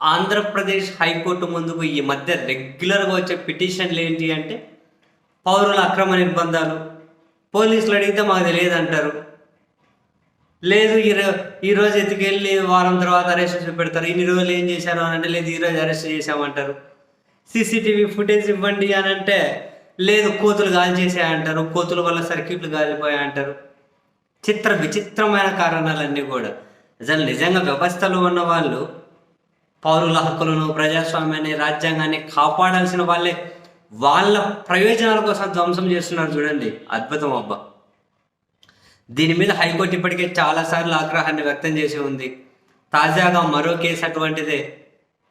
Andhra Pradesh high court ముందుకు ఈ మధ్య రెగ్యులర్గా వచ్చే పిటిషన్లు ఏంటి అంటే పౌరుల అక్రమ నిర్బంధాలు. పోలీసులు అడిగితే మాకు తెలియదు అంటారు లేదు ఈరో ఈరోజు ఎత్తుకెళ్ళి వారం తర్వాత అరెస్ట్ చూపెడతారు ఇన్ని రోజులు ఏం చేశారు అని అంటే లేదు ఈరోజు అరెస్ట్ చేశామంటారు. సీసీటీవీ ఫుటేజ్ ఇవ్వండి అని అంటే లేదు కోతులు గాలి చేసాయంటారు కోతుల వల్ల సర్క్యూట్లు గాలిపోయాయంటారు. చిత్ర విచిత్రమైన కారణాలన్నీ కూడా. అసలు నిజంగా వ్యవస్థలో ఉన్న వాళ్ళు పౌరుల హక్కులను ప్రజాస్వామ్యాన్ని రాజ్యాంగాన్ని కాపాడాల్సిన వాళ్ళే వాళ్ళ ప్రయోజనాల కోసం ధ్వంసం చేస్తున్నారు చూడండి. అద్భుతం అబ్బా. దీని మీద హైకోర్టు ఇప్పటికే చాలాసార్లు ఆగ్రహాన్ని వ్యక్తం చేసి ఉంది. తాజాగా మరో కేసు అటువంటిదే.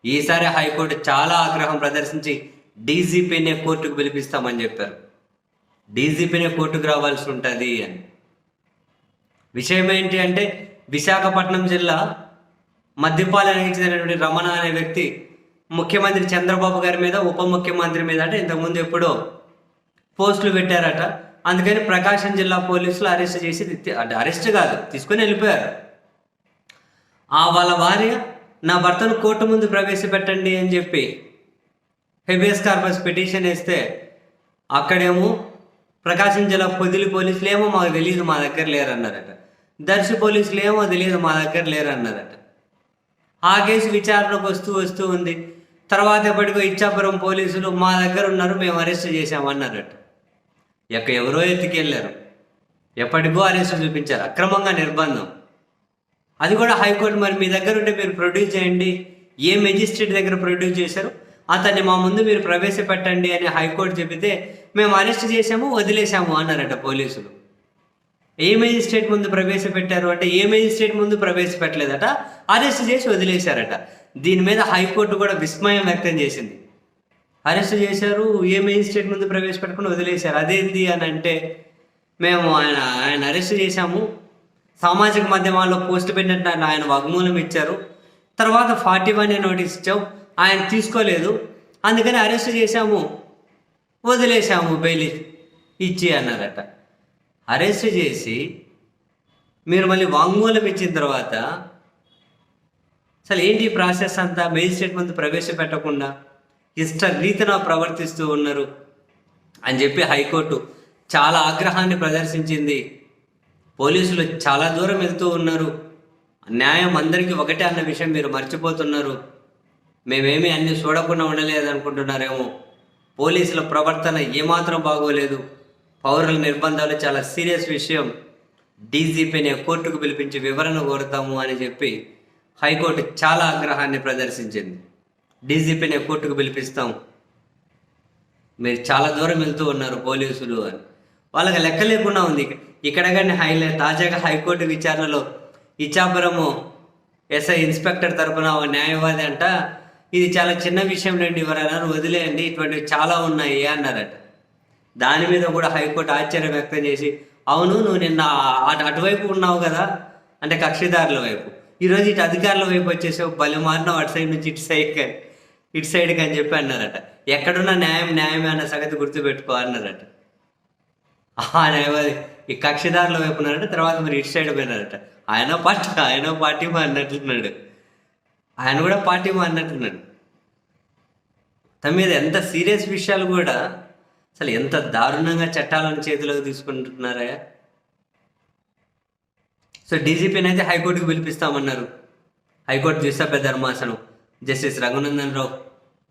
ఈసారి హైకోర్టు చాలా ఆగ్రహం ప్రదర్శించి డీజీపీనే కోర్టుకు పిలిపిస్తామని చెప్పారు. డీజీపీనే కోర్టుకు రావాల్సి ఉంటుంది అని. విషయం ఏంటి అంటే విశాఖపట్నం జిల్లా మద్దిపాలెనికి చెందినటువంటి రమణ అనే వ్యక్తి ముఖ్యమంత్రి చంద్రబాబు గారి మీద ఉప ముఖ్యమంత్రి మీద అంటే ఇంతకుముందు ఎప్పుడో పోస్టులు పెట్టారట. అందుకని ప్రకాశం జిల్లా పోలీసులు అరెస్ట్ చేసి అంటే అరెస్ట్ కాదు తీసుకొని వెళ్ళిపోయారు. ఆ వాళ్ళ భార్య నా భర్తను కోర్టు ముందు ప్రవేశపెట్టండి అని చెప్పి హెబియస్ కార్పస్ పిటిషన్ వేస్తే అక్కడేమో ప్రకాశం జిల్లా పొదిలి పోలీసులు ఏమో మాకు తెలియదు మా దగ్గర లేరన్నారట. దర్శి పోలీసులు ఏమో తెలియదు మా దగ్గర లేరన్నారట. ఆ కేసు విచారణకు వస్తూ వస్తూ ఉంది. తర్వాత ఎప్పటికో ఇచ్చాపురం పోలీసులు మా దగ్గర ఉన్నారు మేము అరెస్ట్ చేశామన్నారట. ఎక్క ఎవరో ఎత్తుకెళ్ళారు ఎప్పటికో అరెస్ట్ చూపించారు. అక్రమంగా నిర్బంధం. అది కూడా హైకోర్టు మరి మీ దగ్గర ఉంటే మీరు ప్రొడ్యూస్ చేయండి. ఏ మెజిస్ట్రేట్ దగ్గర ప్రొడ్యూస్ చేశారు? అతన్ని మా ముందు మీరు ప్రవేశపెట్టండి అని హైకోర్టు చెబితే మేము అరెస్ట్ చేశాము వదిలేశాము అన్నారట పోలీసులు. ఏ మేజిస్ట్రేట్ ముందు ప్రవేశపెట్టారు అంటే ఏ మేజిస్ట్రేట్ ముందు ప్రవేశపెట్టలేదట అరెస్ట్ చేసి వదిలేశారట. దీని మీద హైకోర్టు కూడా విస్మయం వ్యక్తం చేసింది. అరెస్ట్ చేశారు ఏ మేజిస్ట్రేట్ ముందు ప్రవేశపెట్టకుండా వదిలేశారు. అదేంది అని అంటే మేము ఆయన ఆయన అరెస్ట్ చేశాము. సామాజిక మాధ్యమాల్లో పోస్ట్ పెట్టినట్టు ఆయన- ఆయన వాగ్మూలం ఇచ్చారు. తర్వాత ఫార్టీ వన్ నోటీస్ ఇచ్చాం ఆయన తీసుకోలేదు. అందుకని అరెస్ట్ చేశాము వదిలేశాము బెయిల్ ఇచ్చి అన్నారట. అరెస్ట్ చేసి మీరు మళ్ళీ వాంగ్మూలం ఇచ్చిన తర్వాత అసలు ఏంటి ప్రాసెస్ అంతా? మేజిస్ట్రేట్ ముందు ప్రవేశపెట్టకుండా ఇష్ట రీతిన ప్రవర్తిస్తూ ఉన్నారు అని చెప్పి హైకోర్టు చాలా ఆగ్రహాన్ని ప్రదర్శించింది. పోలీసులు చాలా దూరం వెళ్తూ ఉన్నారు. న్యాయం అందరికీ ఒకటే అన్న విషయం మీరు మర్చిపోతున్నారు. మేమేమీ అన్ని చూడకుండా ఉండలేదు అనుకుంటున్నారేమో పోలీసుల ప్రవర్తన ఏమాత్రం బాగోలేదు. పౌరుల నిర్బంధాలు చాలా సీరియస్ విషయం. డీజీపీని కోర్టుకు పిలిపించి వివరణ కోరుతాము అని చెప్పి హైకోర్టు చాలా ఆగ్రహాన్ని ప్రదర్శించింది. డీజీపీని కోర్టుకు పిలిపిస్తాం. మీరు చాలా దూరం వెళ్తూ ఉన్నారు పోలీసులు అని. వాళ్ళకి లెక్క లేకుండా ఉంది. ఇక్కడ కానీ హైలే తాజాగా హైకోర్టు విచారణలో ఇచ్చాపురము ఎస్ఐ ఇన్స్పెక్టర్ తరపున ఓ న్యాయవాది అంట ఇది చాలా చిన్న విషయం నుండి ఎవరైనా వదిలేయండి ఇటువంటివి చాలా ఉన్నాయి అన్నారట. దాని మీద కూడా హైకోర్టు ఆశ్చర్యం వ్యక్తం చేసి అవును నువ్వు నిన్న అటు అటువైపు ఉన్నావు కదా అంటే కక్షిదారుల వైపు. ఈరోజు ఇటు అధికారుల వైపు వచ్చేసావు బలి మారినావు అటు సైడ్ నుంచి ఇటు సైడ్ ఇటు సైడ్కి అని చెప్పి అన్నారట. ఎక్కడున్న న్యాయం న్యాయమే అన్న సంగతి గుర్తుపెట్టుకో అన్నారట. ఆ న్యాయవాది ఈ కక్షిదారుల వైపు ఉన్నారట తర్వాత మరి ఇటు సైడ్ పోయినారట. ఆయన పార్టీ ఆయన పార్టీ మా అన్నట్లున్నాడు ఆయన కూడా పార్టీ మా అన్నట్టున్నాడు తమ మీద ఎంత సీరియస్ విషయాలు కూడా అసలు ఎంత దారుణంగా చట్టాలను చేతిలోకి తీసుకుంటున్నారా సో డీజీపీని అయితే హైకోర్టుకు పిలిపిస్తామన్నారు. హైకోర్టు ద్విసభ్య ధర్మాసనం. జస్టిస్ రఘునందన్ రావు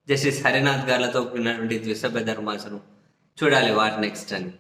జస్టిస్ హరినాథ్ గార్లతో కూడినటువంటి ద్విసభ్య ధర్మాసనం. చూడాలి వాట్ నెక్స్ట్ అని.